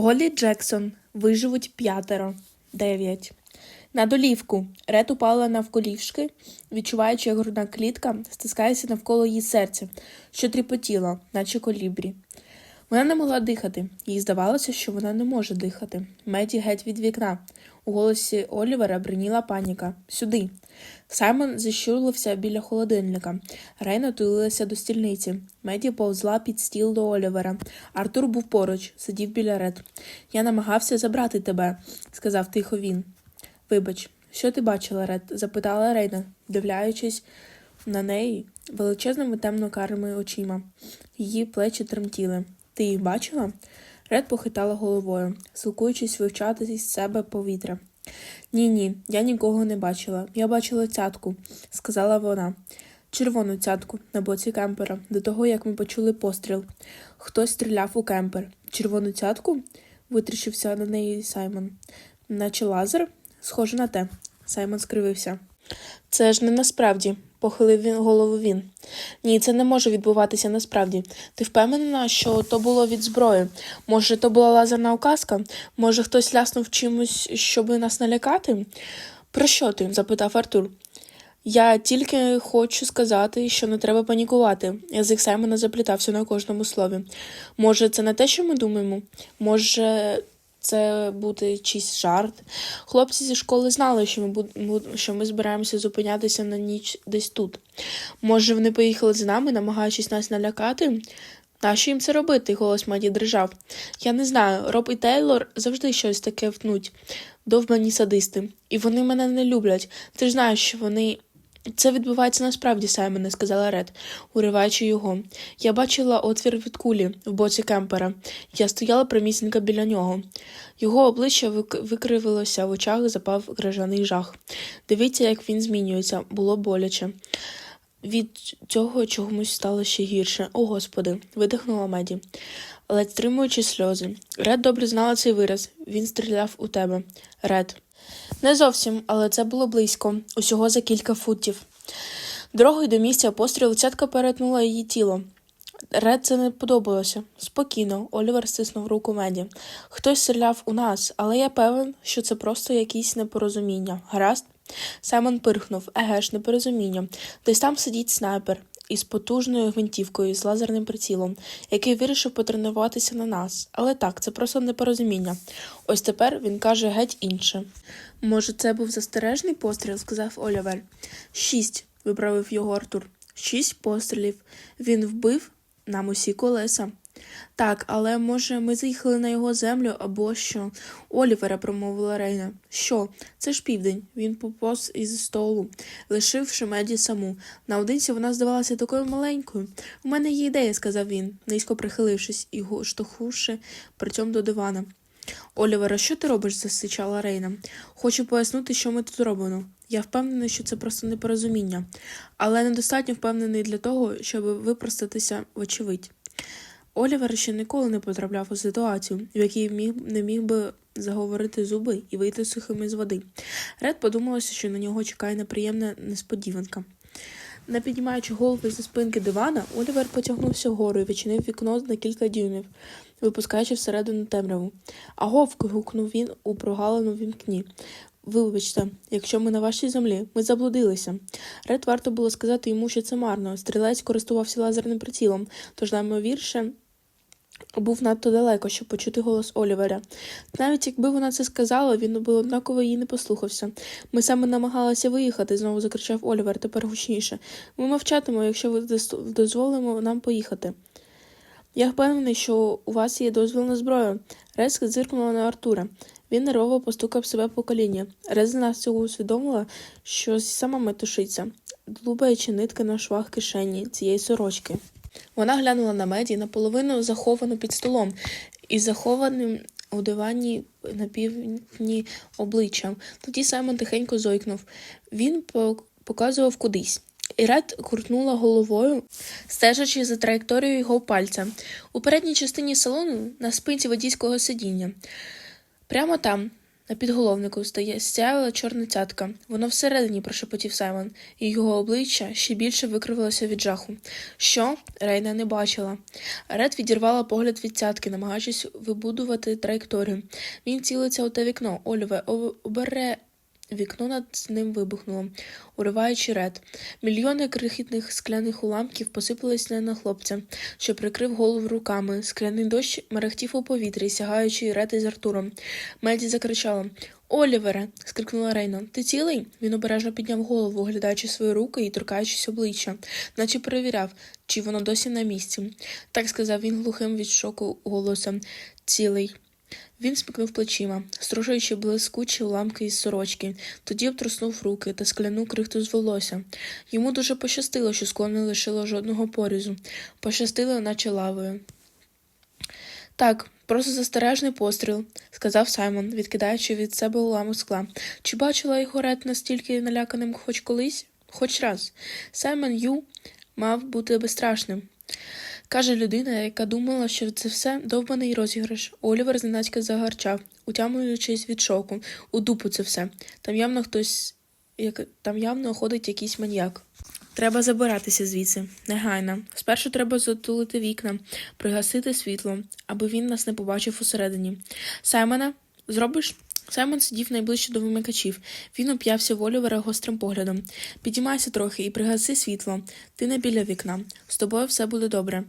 Голі Джексон. Виживуть п'ятеро. Дев'ять. На долівку. Ред упала навколішки, відчуваючи, як грудна клітка стискається навколо її серця, що тріпотіло, наче колібрі. Вона не могла дихати. Їй здавалося, що вона не може дихати. Меді геть від вікна. У голосі Олівера бриніла паніка. Сюди. Саймон зіщулився біля холодильника. Рейна тулилася до стільниці. Меді повзла під стіл до Олівера. Артур був поруч, сидів біля Ред. Я намагався забрати тебе, сказав тихо він. Вибач, що ти бачила, Ред? запитала Рейна, дивляючись на неї величезними темно-карими очима. Її плечі тремтіли. Ти їх бачила? Ред похитала головою, силкуючись вивчати із себе повітря. Ні, ні, я нікого не бачила. Я бачила цятку, сказала вона. Червону цятку на боці кемпера, до того, як ми почули постріл. Хтось стріляв у кемпер. Червону цятку? витріщився на неї Саймон. Наче лазер? Схоже на те. Саймон скривився. Це ж не насправді, похилив він голову він. Ні, це не може відбуватися насправді. Ти впевнена, що то було від зброї? Може, то була лазерна указка? Може, хтось ляснув чимось, щоби нас налякати? Про що ти? запитав Артур. Я тільки хочу сказати, що не треба панікувати. Язик Саймона заплітався на кожному слові. Може, це не те, що ми думаємо? Може, це буде чийсь жарт. Хлопці зі школи знали, що ми, що ми збираємося зупинятися на ніч десь тут. Може, вони поїхали з нами, намагаючись нас налякати? Нащо їм це робити? голос Меді дрижав. Я не знаю, Роб і Тейлор завжди щось таке втнуть. Довбані садисти. І вони мене не люблять. Ти ж знаєш, що вони. Це відбувається насправді, Саймоне, сказала Ред, уриваючи його. Я бачила отвір від кулі в боці кемпера. Я стояла прямісінько біля нього. Його обличчя викривилося, в очах запав крижаний жах. Дивіться, як він змінюється, було боляче. Від цього чомусь стало ще гірше. О, господи, видихнула Меді, ледь стримуючи сльози. Ред добре знала цей вираз. Він стріляв у тебе. Ред. Не зовсім, але це було близько, усього за кілька футів. Дорогою до місця пострілу цятка перетнула її тіло. Ред це не подобалося. Спокійно, Олівер стиснув руку Меді. Хтось стріляв у нас, але я певен, що це просто якісь непорозуміння. Гаразд? Саймон пирхнув. Еге ж, непорозуміння. Десь там сидить снайпер із потужною гвинтівкою з лазерним прицілом, який вирішив потренуватися на нас. Але так, це просто непорозуміння. Ось тепер він каже геть інше. Може, це був застережний постріл, сказав Олівер. Шість, виправив його Артур. Шість пострілів. Він вбив нам усі колеса. Так, але може ми заїхали на його землю або що? Олівера, промовила Рейна. Що? Це ж південь. Він поповз із столу, лишивши меді саму. Наодинці вона здавалася такою маленькою. У мене є ідея, сказав він, низько прихилившись і штовхнувши при цьому до дивана. Олівера, що ти робиш? засичала Рейна. Хочу пояснити, що ми тут робимо. Я впевнений, що це просто непорозуміння, але недостатньо впевнений для того, щоб випростатися вочевидь. Олівер ще ніколи не потрапляв у ситуацію, в якій міг, не міг би заговорити зуби і вийти сухими з води. Ред подумалося, що на нього чекає неприємна несподіванка. Не піднімаючи голови зі спинки дивана, Олівер потягнувся вгору і відчинив вікно на кілька дюймів, випускаючи всередину темряву. Агов. гукнув він у прогалину вікні. Вибачте, якщо ми на вашій землі, ми заблудилися. Ред варто було сказати йому, що це марно. Стрілець користувався лазерним прицілом, тож наймовірше був надто далеко, щоб почути голос Олівера. Навіть якби вона це сказала, він би однаково її не послухався. Ми саме намагалися виїхати, знову закричав Олівер, тепер гучніше. Ми мовчатимемо, якщо ви дозволимо нам поїхати. Я впевнений, що у вас є дозвіл на зброю. Рез зиркнула на Артура. Він нервово постукав себе по коліні. Рез на цього усвідомила, що сама метушиться, длубаючи нитки на швах кишені цієї сорочки. Вона глянула на меді, наполовину заховану під столом, і захованим у дивані на півдні обличчям. Тоді Саймон тихенько зойкнув. Він показував кудись. І Ред крутнула головою, стежачи за траєкторією його пальця. У передній частині салону на спинці водійського сидіння. Прямо там, На підголовнику стає стяла чорна цятка. Воно всередині, прошепотів Саймон, і його обличчя ще більше викривилося від жаху. Що? Рейна не бачила. Ред відірвала погляд від цятки, намагаючись вибудувати траєкторію. Він цілиться у те вікно. Ольве, обере. Вікно над ним вибухнуло, уриваючи ред. Мільйони крихітних скляних уламків посипались на хлопця, що прикрив голову руками. Скляний дощ мерехтів у повітрі, сягаючи ред із Артуром. Меді закричала Олівере. скрикнула Рейна. Ти цілий? Він обережно підняв голову, оглядаючи свої руки і торкаючись обличчя, наче перевіряв, чи воно досі на місці. Так сказав він глухим від шоку голосом. Цілий. Він смикнув плечима, струшуючи блискучі уламки із сорочки, тоді обтруснув руки та скляну крихту з волосся. Йому дуже пощастило, що скло не лишило жодного порізу. Пощастило, наче лавою. Так, просто застережний постріл, сказав Саймон, відкидаючи від себе уламок скла. Чи бачила його ред настільки наляканим хоч колись? Хоч раз. Саймон Ю мав бути безстрашним. Каже людина, яка думала, що це все довбаний розіграш. Олівер зненацька загарчав, утямуючись від шоку. У дупу це все. Там явно хтось, як там явно ходить якийсь маньяк. Треба забиратися звідси, негайно. Спершу треба затулити вікна, пригасити світло, аби він нас не побачив усередині. Саймона, зробиш? Саймон сидів найближче до вимикачів. Він уп'явся в Олівера гострим поглядом. Підіймайся трохи і пригаси світло. Ти не біля вікна. З тобою все буде добре.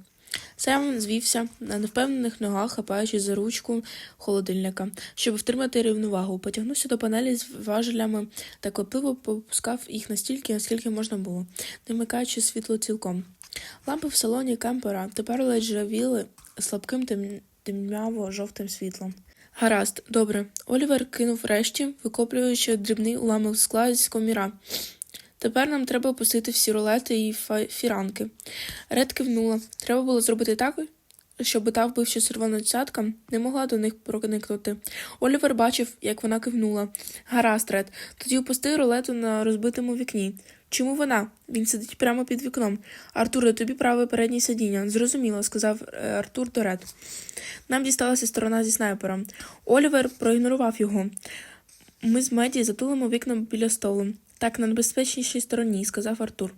Саймон звівся на невпевнених ногах, хапаючись за ручку холодильника, щоб втримати рівновагу. Потягнувся до панелі з важелями та копливо попускав їх настільки, наскільки можна було, не вмикаючи світло цілком. Лампи в салоні кемпера тепер ледь жавіли слабким темняво-жовтим світлом. Гаразд, добре. Олівер кинув решті, викоплюючи дрібний уламок скла з коміра. Тепер нам треба опустити всі рулети і фіранки. Ред кивнула. Треба було зробити так, щоб та вбивча червона цятка не могла до них проникнути. Олівер бачив, як вона кивнула. Гаразд, Ред, тоді опусти рулету на розбитому вікні. Чому вона? Він сидить прямо під вікном. Артуре, тобі праве переднє сидіння. Зрозуміло, сказав е, Артур до Ред. Нам дісталася сторона зі снайпером. Олівер проігнорував його. Ми з Меді затулимо вікна біля столу. Так, на небезпечнішій стороні, сказав Артур.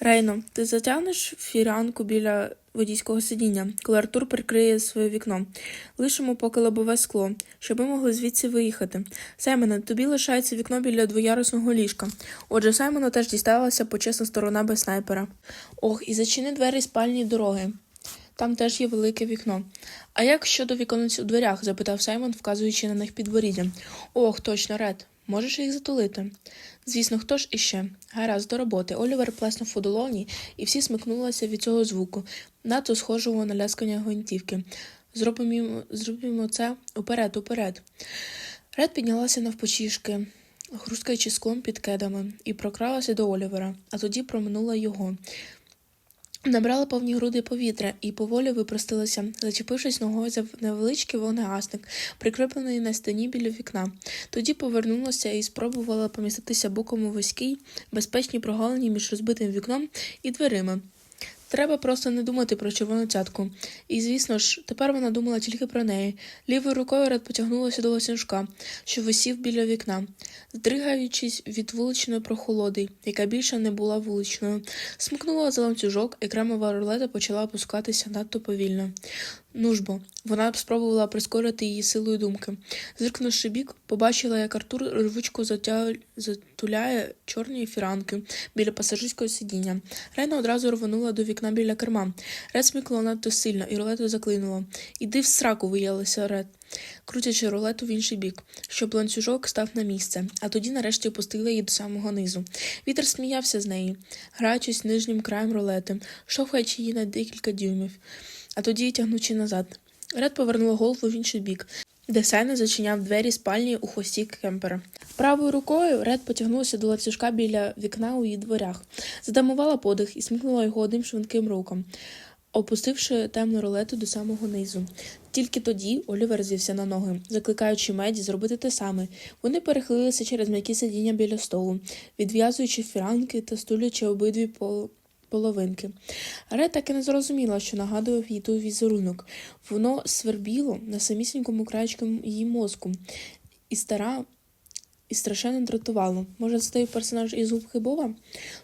Рейно, ти затягнеш фіранку біля водійського сидіння, коли Артур прикриє своє вікно. Лишимо поки лобове скло, щоб ми могли звідси виїхати. Саймоне, тобі лишається вікно біля двоярусного ліжка. Отже, Саймону теж дісталася почесна сторона без снайпера. Ох, і зачини двері спальні дороги. Там теж є велике вікно. А як щодо віконець у дверях? запитав Саймон, вказуючи на них підборіддя. Ох, точно, Ред. Можеш їх затулити? Звісно, хто ж іще? Гаразд, до роботи. Олівер плеснув у долоні, і всі смикнулися від цього звуку, надто схожого на ляскання гвинтівки. Зробимо, зробимо це уперед, уперед. Ред піднялася навпочішки, хрускаючи склом під кедами, і прокралася до Олівера, а тоді проминула його. Набрала повні груди повітря і поволі випростилася, зачепившись ногою за невеличкий вогнегасник, прикріплений на стіні біля вікна. Тоді повернулася і спробувала поміститися боком у вузькій, безпечній прогалині між розбитим вікном і дверима. Треба просто не думати про червону цятку. І, звісно ж, тепер вона думала тільки про неї. Лівою рукою Ред потягнулася до лосінжка, що висів біля вікна, здригаючись від вуличної прохолоди, яка більше не була вуличною. Смикнула за ланцюжок, і кремова рулета почала опускатися надто повільно. Ну ж бо, вона спробувала прискорити її силою думки. Зиркнувши бік, побачила, як Артур рвучко затя- затуляє чорні фіранки біля пасажирського сидіння. Рена одразу рвонула до вікна біля керма. Ред смікло надто сильно, і рулету заклинуло. Іди в сраку, виявилася Ред, крутячи рулету в інший бік, щоб ланцюжок став на місце, а тоді нарешті опустила її до самого низу. Вітер сміявся з неї, граючись нижнім краєм рулети, штовхаючи її на декілька дюймів, а тоді тягнучи назад. Ред повернула голову в інший бік, де Сайна зачиняв двері спальні у хвості кемпера. Правою рукою Ред потягнулася до ланцюжка біля вікна у її дверях, задамувала подих і смикнула його одним швидким руком, опустивши темну рулету до самого низу. Тільки тоді Олівер звівся на ноги, закликаючи Меді зробити те саме. Вони перехилилися через м'які сидіння біля столу, відв'язуючи фіранки та стулячи обидві пол... половинки. Ред так і не зрозуміла, що нагадував їй той візерунок. Воно свербіло на самісінькому краєчку її мозку. і стара, і страшенно дратувало. Може, це той персонаж із губки Боба?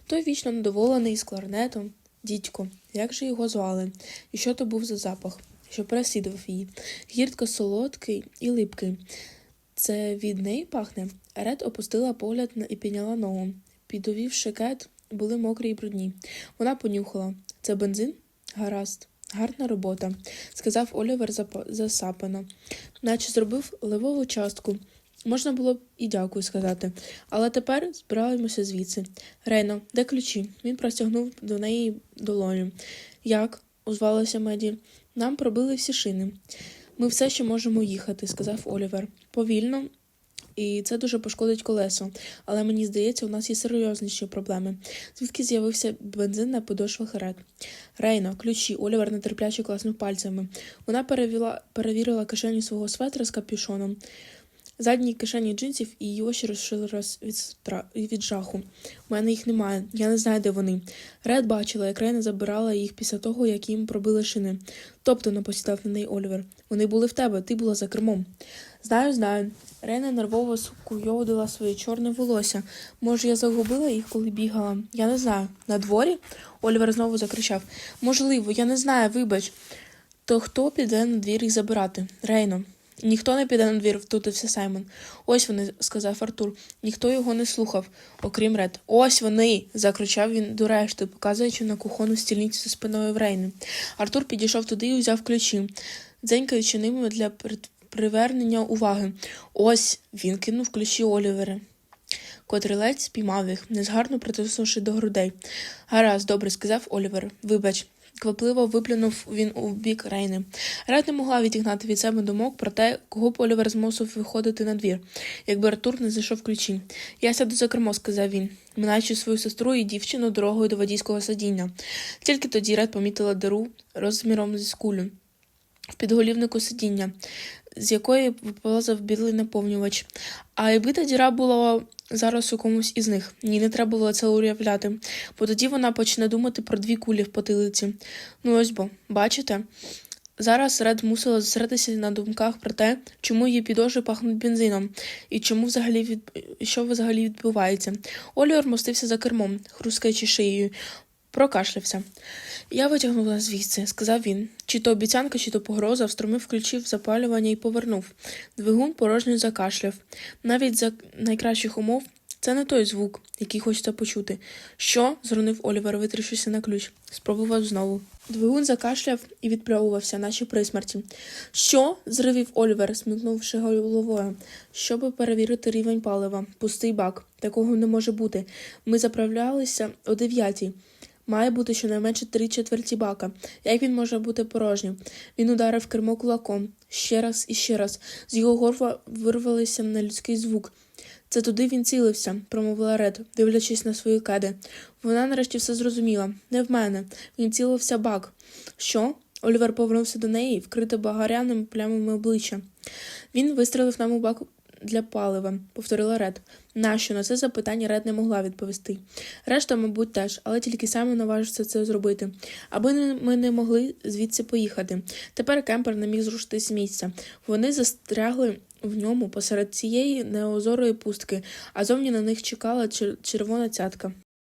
Той вічно недоволений з кларнетом. Дідько, як же його звали? І що то був за запах, що переслідував її? Гірко солодкий і липкий. Це від неї пахне? Ред опустила погляд і підняла ногу. Підовівши кет, були мокрі й брудні. Вона понюхала. Це бензин? Гаразд. Гарна робота, сказав Олівер засапано, наче зробив левову частку. Можна було б і дякую сказати. Але тепер збираємося звідси. Рейно, де ключі? Він простягнув до неї долоню. Як? озвалася Меді. Нам пробили всі шини. Ми все ще можемо їхати, сказав Олівер. Повільно, і це дуже пошкодить колесо. Але мені здається, у нас є серйозніші проблеми. Звідки з'явився бензин на подошвах Ред? Рейно, ключі, Олівер нетерпляче класнув пальцями. Вона перевіла, перевірила кишеню свого светра з капюшоном. Задні кишені джинсів і її очі розширились від, стра... від жаху. У мене їх немає, я не знаю, де вони. Ред бачила, як Рейна забирала їх після того, як їм пробили шини. Тобто напосідав на неї Олівер. Вони були в тебе, ти була за кермом. Знаю, знаю. Рейна нервово скуйовдила своє чорне волосся. Може, я загубила їх, коли бігала? Я не знаю. На дворі? Олівер знову закричав. Можливо, я не знаю, вибач. То хто піде на двір їх забирати? Рейно. Ніхто не піде на двір, втрутився Саймон. Ось вони, сказав Артур. Ніхто його не слухав, окрім Ред. Ось вони. закричав він до решти, показуючи на кухонну стільницю за спиною в Рейни. Артур підійшов туди і взяв ключі, дзенькаючи ними для привернення уваги. Ось він кинув ключі Олівери. Котрий ледь спіймав їх, незгарно притиснувши до грудей. Гаразд, добре, сказав Олівер. Вибач. Квапливо виплюнув він у бік Рейни. Ред не могла відігнати від себе думок про те, кого Олівер змусив виходити на двір, якби Артур не зайшов ключі. Я сяду за кермо, сказав він, минаючи свою сестру і дівчину дорогою до водійського сидіння. Тільки тоді Ред помітила диру розміром зі скулю в підголівнику сидіння, з якої виползав білий наповнювач. А якби та діра була зараз у комусь із них. Ні, не треба було це уявляти, бо тоді вона почне думати про дві кулі в потилиці. Ну ось бо, бачите? Зараз Ред мусила зосередитися на думках про те, чому її підошви пахнуть бензином, і чому взагалі від... що взагалі відбувається. Олівер мостився за кермом, хрускаючи шиєю, прокашлявся. Я витягнула звідси, сказав він. Чи то обіцянка, чи то погроза, встромив ключі в запалювання і повернув. Двигун порожньо закашляв. Навіть за найкращих умов це не той звук, який хочеться почути. Що? зронив Олівер, витрішився на ключ. Спробував знову. Двигун закашляв і відпльовувався, наче при смерті. Що? зривів Олівер, смикнувши головою, щоб перевірити рівень палива. Пустий бак. Такого не може бути. Ми заправлялися о дев'ятій. Має бути щонайменше три четверті бака. Як він може бути порожнім? Він ударив кермо кулаком. Ще раз і ще раз. З його горла вирвалися нелюдський звук. Це туди він цілився, промовила Ред, дивлячись на свої кеди. Вона нарешті все зрозуміла. Не в мене. Він цілився бак. Що? Олівер повернувся до неї, вкрите багаряними плямами обличчя. Він вистрелив нам у бак для палива, повторила Ред. Нащо на це запитання Ред не могла відповісти. Решта, мабуть, теж, але тільки саме наважився це зробити, аби ми не могли звідси поїхати. Тепер кемпер не міг зрушити з місця. Вони застрягли в ньому посеред цієї неозорої пустки, а зовні на них чекала червона цятка.